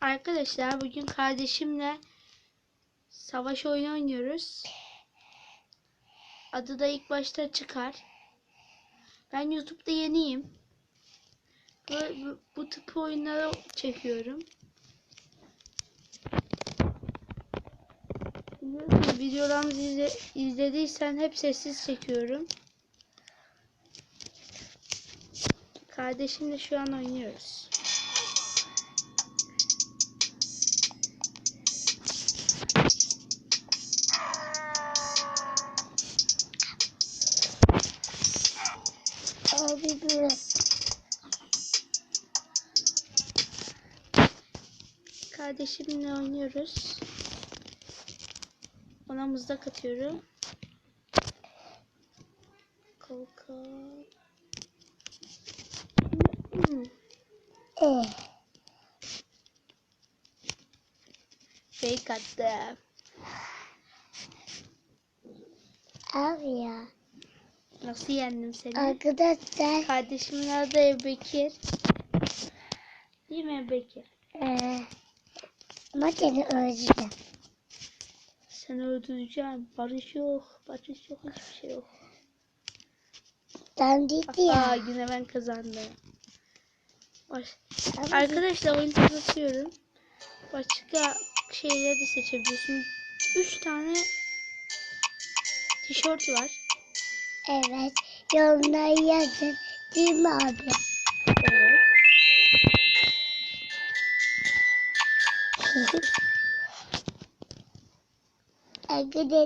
Arkadaşlar bugün kardeşimle savaş oyunu oynuyoruz. Adı da ilk başta çıkar. Ben YouTube'da yeniyim. Bu, bu, bu tip oyunları çekiyorum. Videolarımızı izle, izlediysen hep sessiz çekiyorum. Kardeşimle şu an oynuyoruz. Kardeşimle oynuyoruz. Ona mızrak atıyorum. Kalka. Eh. Fake attım. Abi ya. Nasıl yendim seni? Arkadaşlar. Kardeşimin adı Ebekir. Değil mi Ebekir? Eee. Ama seni özledim. Seni öldüreceğim. Barış yok. Barış yok. Hiçbir şey yok. Sen dedi Aa, ya. yine ben kazandım. Baş... Ama Arkadaşlar oyunu tanıtıyorum. Başka şeyleri de seçebiliyorsun. 3 tane tişört var. Evet. Yorumları yazın. Değil mi abi?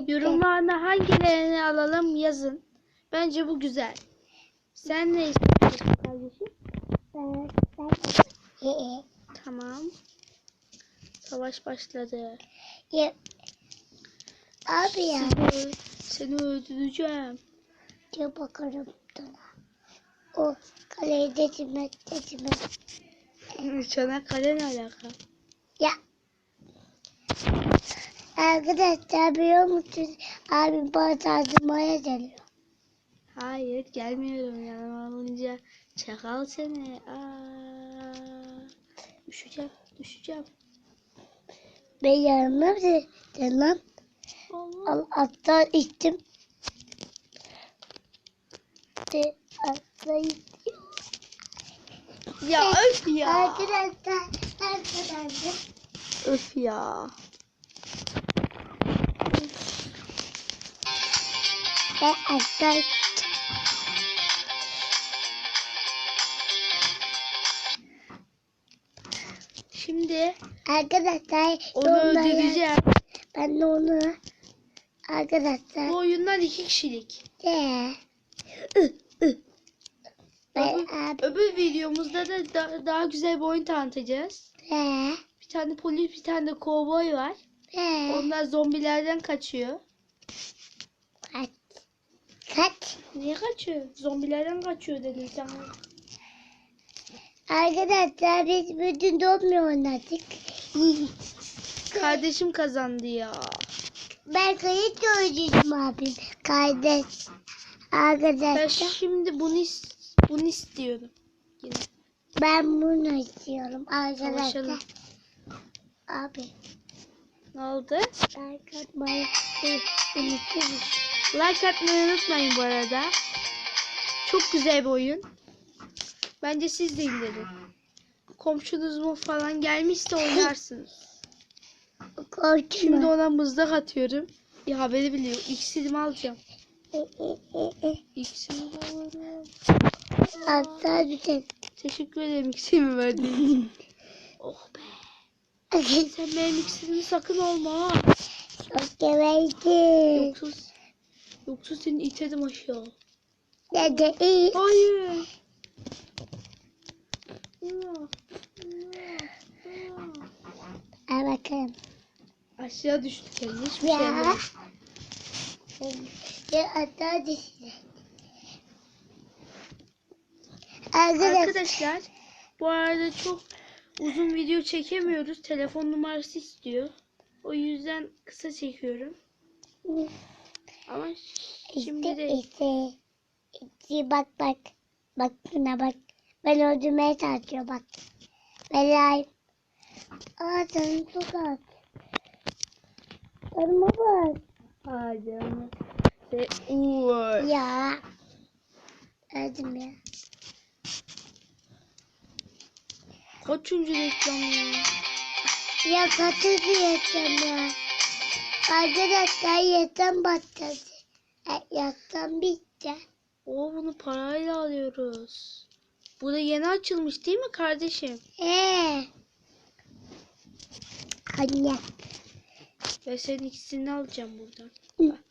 Yorumlarına hangilerini alalım yazın. Bence bu güzel. Sen ne istiyorsun kardeşim? Ben, ben, Ee, Tamam. Savaş başladı. ya, abi ya. Seni, seni öldüreceğim. Diye bakarım sana. O kaleyi dedim dedim. Çanakkale ne alaka? Ya. Arkadaşlar biliyor musunuz? Abim bana tarzımaya geliyor. Hayır gelmiyorum yanıma alınca. Çakal seni. Aa, düşeceğim. Düşeceğim. Ben yanıma dedim. Allah. Al, hatta içtim. De, hatta içtim. Ya öf ya. Arkadaşlar kazandım. Öf ya. Ve hatta Şimdi arkadaşlar onu öldüreceğim. Ben de onu arkadaşlar Bu oyundan iki kişilik. de Öbür, öbür videomuzda da, da- daha güzel bir oyun tanıtacağız. ve Bir tane polis bir tane de kovboy var. ve Onlar zombilerden kaçıyor. kaç kaç Niye kaçıyor? Zombilerden kaçıyor dedin sen. arkadaşlar biz bütün domino oynadık. Kardeşim kazandı ya. Ben kayıt oynayacağım abim. Kardeş. Ben Arkadaşlar şimdi bunu is- bunu istiyorum. Yine. ben bunu istiyorum arkadaşlar. Savaşalım. Abi Ne oldu? ben katmayı unuturum. Like atmayı unutmayın bu arada. Çok güzel bir oyun. Bence siz de indirin. Komşunuz mu falan gelmişse oynarsınız. Korkma. Şimdi ona mızrak atıyorum. Bir haberi biliyor. İksirimi alacağım. İksirimi alırım. Hatta. Teşekkür ederim iksirimi verdiğin için. Oh be. Sen benim iksirimi sakın alma. Çok severdim. Yoksa, yoksa seni iterim aşağı. Dede iyi. Hayır. Al bakalım. Aşağı düştü kendi. Hiçbir şey Ya. yapmadı. Ya hatta düştü. Arkadaşlar bu arada çok uzun video çekemiyoruz. Telefon numarası istiyor. O yüzden kısa çekiyorum. Ama şimdi de işte. İşte bak bak. Bak buna bak. Ben öldürmeye çalışıyor bak. Belay. Aa canım çok az. Canıma bak. Hadi ama. Ve uuu. Ya. Öldüm ya. Kaçıncı reklam ya? Ya katı diyeceğim ya. Arkadaşlar yetten başladı. E, Yattan bitti. Oo bunu parayla alıyoruz. Bu da yeni açılmış değil mi kardeşim? Ee. Anne. Ve senin ikisini alacağım buradan.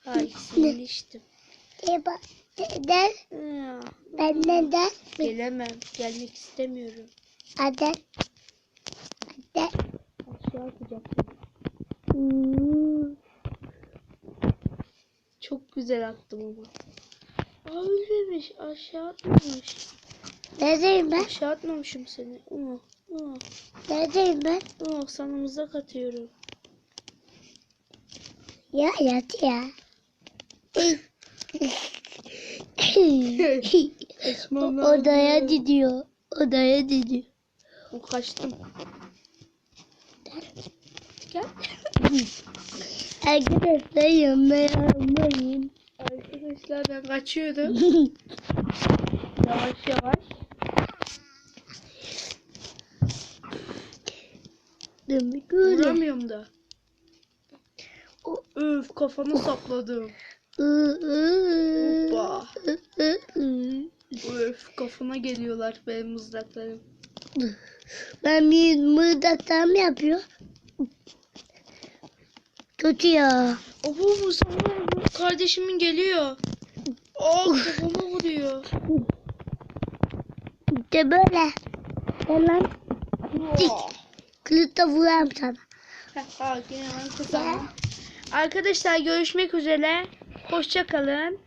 Ha ikisini içtim. E bak. Neden? Ya, Ben neden? gelemem. Gelmek istemiyorum. Neden? Aşağı atacağım. Hmm. Çok güzel attım ama. Aa ölmemiş. Aşağı atmamış. Neredeyim ben? Aşağı atmamışım seni. Oo, oo, Neredeyim ben? oo, sana mızrak atıyorum. Ya yat ya. Odaya gidiyor. Odaya gidiyor. O kaçtım. Gel. Arkadaşlar yanına yanmayın. Arkadaşlar ben kaçıyordum. Yavaş yavaş. Vuramıyorum da. Öf kafamı sapladım. Hoppa. Öf kafama geliyorlar benim mızraklarım. Ben bir mırdaksam yapıyor. Kötü ya. Oho bu kardeşimin geliyor. Aa kafama vuruyor. İşte böyle. Lan dik. Kılıçla vuram sana. Arkadaşlar görüşmek üzere. Hoşça kalın.